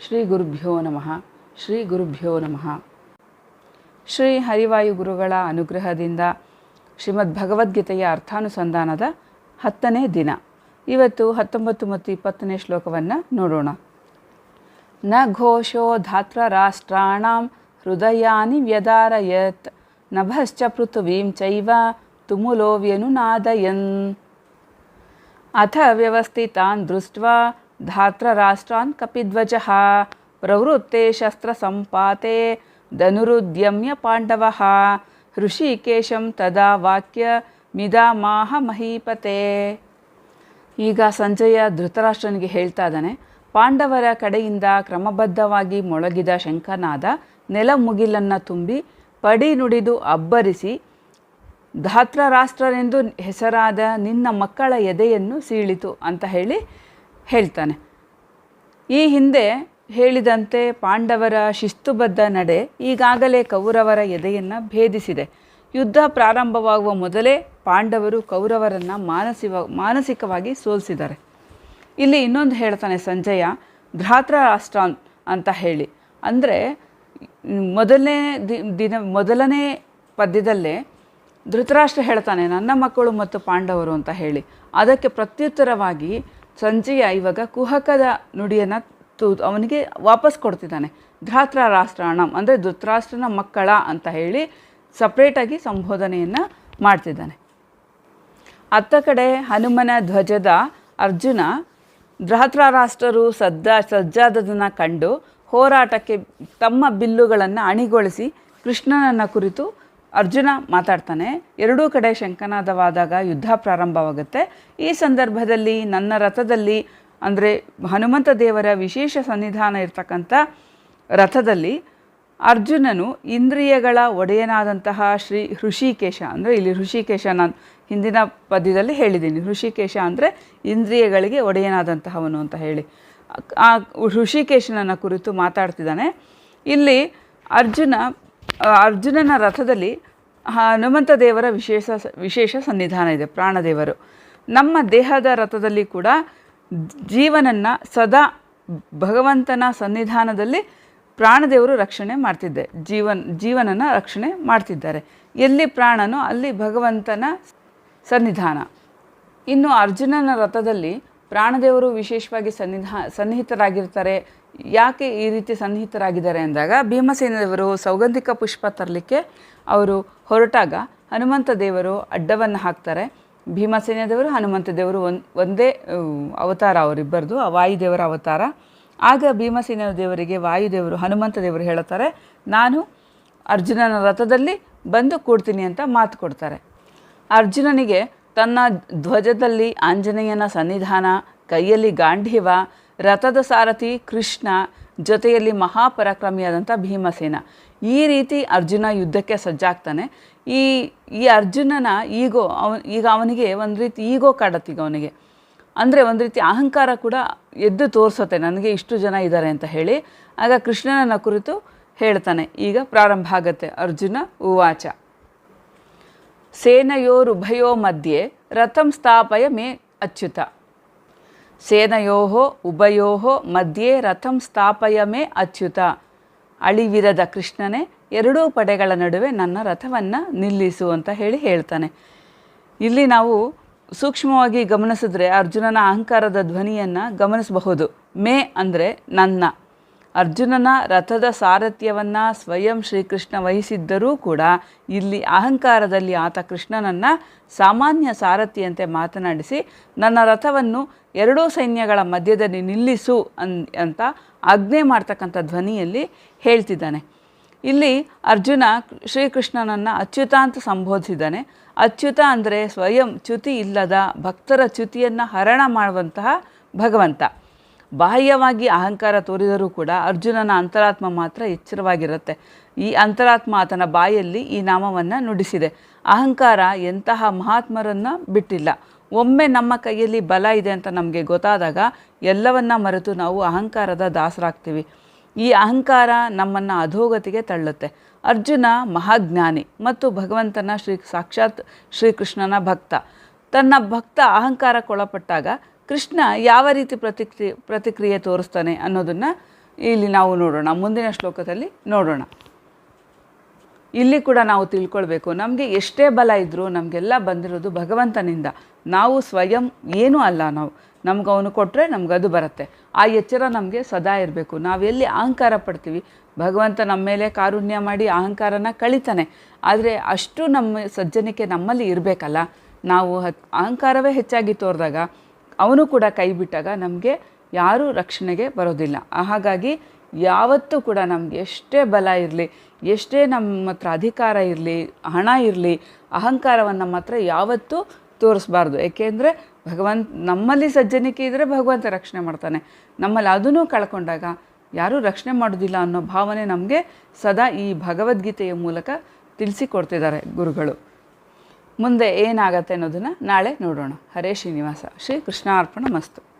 ಶ್ರೀ ಗುರುಭ್ಯೋ ನಮಃ. ಶ್ರೀ ಗುರುಭ್ಯೋ ನಮಃ. ಶ್ರೀ ಹರಿವಾಯು ಗುರುಗಳ ಅನುಗ್ರಹದಿಂದ ಶ್ರೀಮದ್ ಭಗವದ್ಗೀತೆಯ ಅರ್ಥಾನುಸಂಧಾನದ ಹತ್ತನೇ ದಿನ. ಇವತ್ತು ಹತ್ತೊಂಬತ್ತು ಮತ್ತು ಇಪ್ಪತ್ತನೇ ಶ್ಲೋಕವನ್ನು ನೋಡೋಣ. ನ ಘೋಷೋ ಧಾತ್ರ ರಾಷ್ಟ್ರಾಣಾಂ ಹೃದಯಾನಿ ವ್ಯದಾರಯತ್. ನಭಶ್ಚ ಪೃಥುವೀಂ ಚೈವ ತುಮುಲೋವ್ಯನುನಾದಯನ್. ಅಥ ವ್ಯವಸ್ಥಿತಾನ್ ದೃಷ್ಟ್ವಾ ಧಾತ್ರರಾಷ್ಟ್ರಾನ್ ಕಪಿಧ್ವಜಃ ಪ್ರವೃತ್ತೆ ಶಸ್ತ್ರಸಂಪಾತೆ ಧನುರುದ್ಯಮ್ಯ ಪಾಂಡವಃ ಋಷಿಕೇಶಂ ತದಾ ವಾಕ್ಯ ಮಿದಾಮಾಹ ಮಹೀಪತೆ. ಈಗ ಸಂಜಯ ಧೃತರಾಷ್ಟ್ರನಿಗೆ ಹೇಳ್ತಾ ಇದ್ದಾನೆ, ಪಾಂಡವರ ಕಡೆಯಿಂದ ಕ್ರಮಬದ್ಧವಾಗಿ ಮೊಳಗಿದ ಶಂಕನಾದ ನೆಲ ಮುಗಿಲನ್ನು ತುಂಬಿ ಪಡಿ ನುಡಿದು ಅಬ್ಬರಿಸಿ ಧಾತ್ರರಾಷ್ಟ್ರರೆಂದು ಹೆಸರಾದ ನಿನ್ನ ಮಕ್ಕಳ ಎದೆಯನ್ನು ಸೀಳಿತು ಅಂತ ಹೇಳಿ ಹೇಳ್ತಾನೆ. ಈ ಹಿಂದೆ ಹೇಳಿದಂತೆ ಪಾಂಡವರ ಶಿಸ್ತುಬದ್ಧ ನಡೆ ಈಗಾಗಲೇ ಕೌರವರ ಎದೆಯನ್ನು ಭೇದಿಸಿದೆ. ಯುದ್ಧ ಪ್ರಾರಂಭವಾಗುವ ಮೊದಲೇ ಪಾಂಡವರು ಕೌರವರನ್ನು ಮಾನಸಿವ ಮಾನಸಿಕವಾಗಿ ಸೋಲಿಸಿದ್ದಾರೆ. ಇಲ್ಲಿ ಇನ್ನೊಂದು ಹೇಳ್ತಾನೆ ಸಂಜಯ ಧಾತ್ರ ರಾಷ್ಟ್ರಾನ್ ಅಂತ ಹೇಳಿ. ಅಂದರೆ ಮೊದಲನೇ ದಿನ, ಮೊದಲನೇ ಪದ್ಯದಲ್ಲೇ ಧೃತರಾಷ್ಟ್ರ ಹೇಳ್ತಾನೆ, ನನ್ನ ಮಕ್ಕಳು ಮತ್ತು ಪಾಂಡವರು ಅಂತ ಹೇಳಿ. ಅದಕ್ಕೆ ಪ್ರತ್ಯುತ್ತರವಾಗಿ ಸಂಜಯ ಇವಾಗ ಕುಹಕದ ನುಡಿಯನ್ನು ತೂ ಅವನಿಗೆ ವಾಪಸ್ ಕೊಡ್ತಿದ್ದಾನೆ. ಧಾತ್ರ ರಾಷ್ಟ್ರಾಣಂ ಅಂದರೆ ಧೃತರಾಷ್ಟ್ರನ ಮಕ್ಕಳ ಅಂತ ಹೇಳಿ ಸಪ್ರೇಟಾಗಿ ಸಂಬೋಧನೆಯನ್ನು ಮಾಡ್ತಿದ್ದಾನೆ. ಅತ್ತ ಕಡೆ ಹನುಮನ ಧ್ವಜದ ಅರ್ಜುನ ಧಾತ್ರರಾಷ್ಟ್ರರು ಸದ್ದ ಸಜ್ಜಾದದನ್ನು ಕಂಡು ಹೋರಾಟಕ್ಕೆ ತಮ್ಮ ಬಿಲ್ಲುಗಳನ್ನು ಅಣಿಗೊಳಿಸಿ ಕೃಷ್ಣನನ್ನು ಕುರಿತು ಅರ್ಜುನ ಮಾತಾಡ್ತಾನೆ, ಎರಡೂ ಕಡೆ ಶಂಕನಾದವಾದಾಗ ಯುದ್ಧ ಪ್ರಾರಂಭವಾಗುತ್ತೆ. ಈ ಸಂದರ್ಭದಲ್ಲಿ ನನ್ನ ರಥದಲ್ಲಿ, ಅಂದರೆ ಹನುಮಂತ ದೇವರ ವಿಶೇಷ ಸನ್ನಿಧಾನ ಇರ್ತಕ್ಕಂಥ ರಥದಲ್ಲಿ ಅರ್ಜುನನು ಇಂದ್ರಿಯಗಳ ಒಡೆಯನಾದಂತಹ ಶ್ರೀ ಋಷಿಕೇಶ ಅಂದರೆ ಇಲ್ಲಿ ಋಷಿಕೇಶ ನಾನು ಹಿಂದಿನ ಪದ್ಯದಲ್ಲಿ ಹೇಳಿದ್ದೀನಿ. ಋಷಿಕೇಶ ಅಂದರೆ ಇಂದ್ರಿಯಗಳಿಗೆ ಒಡೆಯನಾದಂತಹವನು ಅಂತ ಹೇಳಿ. ಆ ಋಷಿಕೇಶನನ್ನು ಕುರಿತು ಮಾತಾಡ್ತಿದ್ದಾನೆ. ಇಲ್ಲಿ ಅರ್ಜುನ ಅರ್ಜುನನ ರಥದಲ್ಲಿ ಹನುಮಂತ ದೇವರ ವಿಶೇಷ ವಿಶೇಷ ಸನ್ನಿಧಾನ ಇದೆ, ಪ್ರಾಣದೇವರು. ನಮ್ಮ ದೇಹದ ರಥದಲ್ಲಿ ಕೂಡ ಜೀವನನ್ನು ಸದಾ ಭಗವಂತನ ಸನ್ನಿಧಾನದಲ್ಲಿ ಪ್ರಾಣದೇವರು ರಕ್ಷಣೆ ಮಾಡ್ತಿದ್ದೆ, ಜೀವನ್, ಜೀವನನ ರಕ್ಷಣೆ ಮಾಡ್ತಿದ್ದಾರೆ. ಎಲ್ಲಿ ಪ್ರಾಣನೋ ಅಲ್ಲಿ ಭಗವಂತನ ಸನ್ನಿಧಾನ. ಇನ್ನು ಅರ್ಜುನನ ರಥದಲ್ಲಿ ಪ್ರಾಣದೇವರು ವಿಶೇಷವಾಗಿ ಸನ್ನಿಧಾ, ಸನ್ನಿಹಿತರಾಗಿರ್ತಾರೆ. ಯಾಕೆ ಈ ರೀತಿ ಸನ್ನಿಹಿತರಾಗಿದ್ದಾರೆ ಅಂದಾಗ ಭೀಮಸೇನದೇವರು ಸೌಗಂಧಿಕ ಪುಷ್ಪ ತರಲಿಕ್ಕೆ ಅವರು ಹೊರಟಾಗ ಹನುಮಂತ ದೇವರು ಅಡ್ಡವನ್ನು ಹಾಕ್ತಾರೆ. ಭೀಮಸೇನದೇವರು, ಹನುಮಂತ ದೇವರು ಒಂದು, ಒಂದೇ ಅವತಾರ ಅವರಿಬ್ಬರದು, ಆ ವಾಯುದೇವರ ಅವತಾರ. ಆಗ ಭೀಮಸೇನ ದೇವರಿಗೆ ವಾಯುದೇವರು, ಹನುಮಂತ ದೇವರು ಹೇಳುತ್ತಾರೆ ನಾನು ಅರ್ಜುನನ ರಥದಲ್ಲಿ ಬಂದು ಕೂಡ್ತೀನಿ ಅಂತ ಮಾತು ಕೊಡ್ತಾರೆ. ಅರ್ಜುನನಿಗೆ ತನ್ನ ಧ್ವಜದಲ್ಲಿ ಆಂಜನೇಯನ ಸನ್ನಿಧಾನ, ಕೈಯಲ್ಲಿ ಗಾಂಧೀವ ರಥದ ಸಾರಥಿ ಕೃಷ್ಣ ಜೊತೆಯಲ್ಲಿ ಮಹಾಪರಾಕ್ರಮಿಯಾದಂಥ ಭೀಮಸೇನ. ಈ ರೀತಿ ಅರ್ಜುನ ಯುದ್ಧಕ್ಕೆ ಸಜ್ಜಾಗ್ತಾನೆ. ಈ ಈ ಅರ್ಜುನನ ಈಗೋ, ಅವ, ಈಗ ಅವನಿಗೆ ಒಂದು ರೀತಿ ಈಗೋ ಕಾಡತ್ತೀಗ ಅವನಿಗೆ. ಅಂದರೆ ಒಂದು ರೀತಿ ಅಹಂಕಾರ ಕೂಡ ಎದ್ದು ತೋರಿಸುತ್ತೆ, ನನಗೆ ಇಷ್ಟು ಜನ ಇದ್ದಾರೆ ಅಂತ ಹೇಳಿ. ಆಗ ಕೃಷ್ಣನನ್ನ ಕುರಿತು ಹೇಳ್ತಾನೆ. ಈಗ ಪ್ರಾರಂಭ ಆಗತ್ತೆ ಅರ್ಜುನ ಉವಾಚ. ಸೇನಯೋರುಭಯೋ ಮಧ್ಯೆ ರಥಂ ಸ್ಥಾಪಯ ಮೇ ಅಚ್ಯುತ. ಸೇನಯೋ ಉಭಯೋ ಮಧ್ಯೆ ರಥಂ ಸ್ಥಾಪಯ ಮೇ ಅಚ್ಯುತ. ಅಳಿವಿರದ ಕೃಷ್ಣನೇ ಎರಡೂ ಪಡೆಗಳ ನಡುವೆ ನನ್ನ ರಥವನ್ನು ನಿಲ್ಲಿಸು ಅಂತ ಹೇಳಿ ಹೇಳ್ತಾನೆ. ಇಲ್ಲಿ ನಾವು ಸೂಕ್ಷ್ಮವಾಗಿ ಗಮನಿಸಿದ್ರೆ ಅರ್ಜುನನ ಅಹಂಕಾರದ ಧ್ವನಿಯನ್ನು ಗಮನಿಸಬಹುದು. ಮೇ ಅಂದರೆ ನನ್ನ. ಅರ್ಜುನನ ರಥದ ಸಾರಥ್ಯವನ್ನು ಸ್ವಯಂ ಶ್ರೀಕೃಷ್ಣ ವಹಿಸಿದ್ದರೂ ಕೂಡ ಇಲ್ಲಿ ಅಹಂಕಾರದಲ್ಲಿ ಆತ ಕೃಷ್ಣನನ್ನು ಸಾಮಾನ್ಯ ಸಾರಥಿಯಂತೆ ಮಾತನಾಡಿಸಿ, ನನ್ನ ರಥವನ್ನು ಎರಡೂ ಸೈನ್ಯಗಳ ಮಧ್ಯದಲ್ಲಿ ನಿಲ್ಲಿಸು ಅನ್ ಅಂತ ಆಜ್ಞೆ ಮಾಡ್ತಕ್ಕಂಥ ಧ್ವನಿಯಲ್ಲಿ ಹೇಳ್ತಿದ್ದಾನೆ. ಇಲ್ಲಿ ಅರ್ಜುನ ಶ್ರೀಕೃಷ್ಣನನ್ನು ಅಚ್ಯುತ ಅಂತ ಸಂಬೋಧಿಸಿದ್ದಾನೆ. ಅಚ್ಯುತ ಅಂದರೆ ಸ್ವಯಂ ಚ್ಯುತಿ ಇಲ್ಲದ ಭಕ್ತರ ಚ್ಯುತಿಯನ್ನು ಹರಣ ಮಾಡುವಂತಹ ಭಗವಂತ. ಬಾಹ್ಯವಾಗಿ ಅಹಂಕಾರ ತೋರಿದರೂ ಕೂಡ ಅರ್ಜುನನ ಅಂತರಾತ್ಮ ಮಾತ್ರ ಎಚ್ಚರವಾಗಿರುತ್ತೆ. ಈ ಅಂತರಾತ್ಮ ಆತನ ಬಾಯಲ್ಲಿ ಈ ನಾಮವನ್ನು ನುಡಿಸಿದೆ. ಅಹಂಕಾರ ಎಂತಹ ಮಹಾತ್ಮರನ್ನು ಬಿಟ್ಟಿಲ್ಲ. ಒಮ್ಮೆ ನಮ್ಮ ಕೈಯಲ್ಲಿ ಬಲ ಇದೆ ಅಂತ ನಮಗೆ ಗೊತ್ತಾದಾಗ ಎಲ್ಲವನ್ನ ಮರೆತು ನಾವು ಅಹಂಕಾರದ ದಾಸರಾಗ್ತೀವಿ. ಈ ಅಹಂಕಾರ ನಮ್ಮನ್ನು ಅಧೋಗತಿಗೆ ತಳ್ಳುತ್ತೆ. ಅರ್ಜುನ ಮಹಾಜ್ಞಾನಿ ಮತ್ತು ಭಗವಂತನ ಶ್ರೀ ಸಾಕ್ಷಾತ್ ಶ್ರೀಕೃಷ್ಣನ ಭಕ್ತ. ತನ್ನ ಭಕ್ತ ಅಹಂಕಾರಕ್ಕೊಳಪಟ್ಟಾಗ ಕೃಷ್ಣ ಯಾವ ರೀತಿ ಪ್ರತಿಕ್ರಿಯೆ ಪ್ರತಿಕ್ರಿಯೆ ತೋರಿಸ್ತಾನೆ ಅನ್ನೋದನ್ನು ಇಲ್ಲಿ ನಾವು ನೋಡೋಣ. ಮುಂದಿನ ಶ್ಲೋಕದಲ್ಲಿ ನೋಡೋಣ. ಇಲ್ಲಿ ಕೂಡ ನಾವು ತಿಳ್ಕೊಳ್ಬೇಕು. ನಮಗೆ ಎಷ್ಟೇ ಬಲ ಇದ್ದರೂ ನಮಗೆಲ್ಲ ಬಂದಿರೋದು ಭಗವಂತನಿಂದ. ನಾವು ಸ್ವಯಂ ಏನೂ ಅಲ್ಲ ನಾವು. ನಮ್ಗೆ ಅವನು ಕೊಟ್ಟರೆ ಅದು ಬರುತ್ತೆ. ಆ ಎಚ್ಚರ ನಮಗೆ ಸದಾ ಇರಬೇಕು. ನಾವೆಲ್ಲಿ ಅಹಂಕಾರ ಪಡ್ತೀವಿ? ಭಗವಂತ ನಮ್ಮ ಮೇಲೆ ಕಾರುಣ್ಯ ಮಾಡಿ ಅಹಂಕಾರನ ಕಳಿತಾನೆ. ಆದರೆ ಅಷ್ಟು ನಮ್ಮ ಸಜ್ಜನಿಕೆ ನಮ್ಮಲ್ಲಿ ಇರಬೇಕಲ್ಲ. ನಾವು ಅಹಂಕಾರವೇ ಹೆಚ್ಚಾಗಿ ತೋರಿದಾಗ ಅವನು ಕೂಡ ಕೈ ಬಿಟ್ಟಾಗ ನಮಗೆ ಯಾರೂ ರಕ್ಷಣೆಗೆ ಬರೋದಿಲ್ಲ. ಹಾಗಾಗಿ ಯಾವತ್ತೂ ಕೂಡ ನಮಗೆ ಎಷ್ಟೇ ಬಲ ಇರಲಿ, ಎಷ್ಟೇ ನಮ್ಮ ಹತ್ರ ಅಧಿಕಾರ ಇರಲಿ, ಹಣ ಇರಲಿ, ಅಹಂಕಾರವನ್ನು ಮಾತ್ರ ಯಾವತ್ತೂ ತೋರಿಸ್ಬಾರ್ದು. ಏಕೆಂದರೆ ಭಗವಂತ, ನಮ್ಮಲ್ಲಿ ಸಜ್ಜನಿಕೆ ಇದ್ದರೆ ಭಗವಂತ ರಕ್ಷಣೆ ಮಾಡ್ತಾನೆ. ನಮ್ಮಲ್ಲಿ ಅದನ್ನೂ ಕಳ್ಕೊಂಡಾಗ ಯಾರೂ ರಕ್ಷಣೆ ಮಾಡೋದಿಲ್ಲ ಅನ್ನೋ ಭಾವನೆ ನಮಗೆ ಸದಾ ಈ ಭಗವದ್ಗೀತೆಯ ಮೂಲಕ ತಿಳಿಸಿಕೊಡ್ತಿದ್ದಾರೆ ಗುರುಗಳು. ಮುಂದೆ ಏನಾಗತ್ತೆ ಅನ್ನೋದನ್ನು ನಾಳೆ ನೋಡೋಣ. ಹರೇ ಶ್ರೀನಿವಾಸ. ಶ್ರೀ ಕೃಷ್ಣಾರ್ಪಣ ಮಸ್ತು.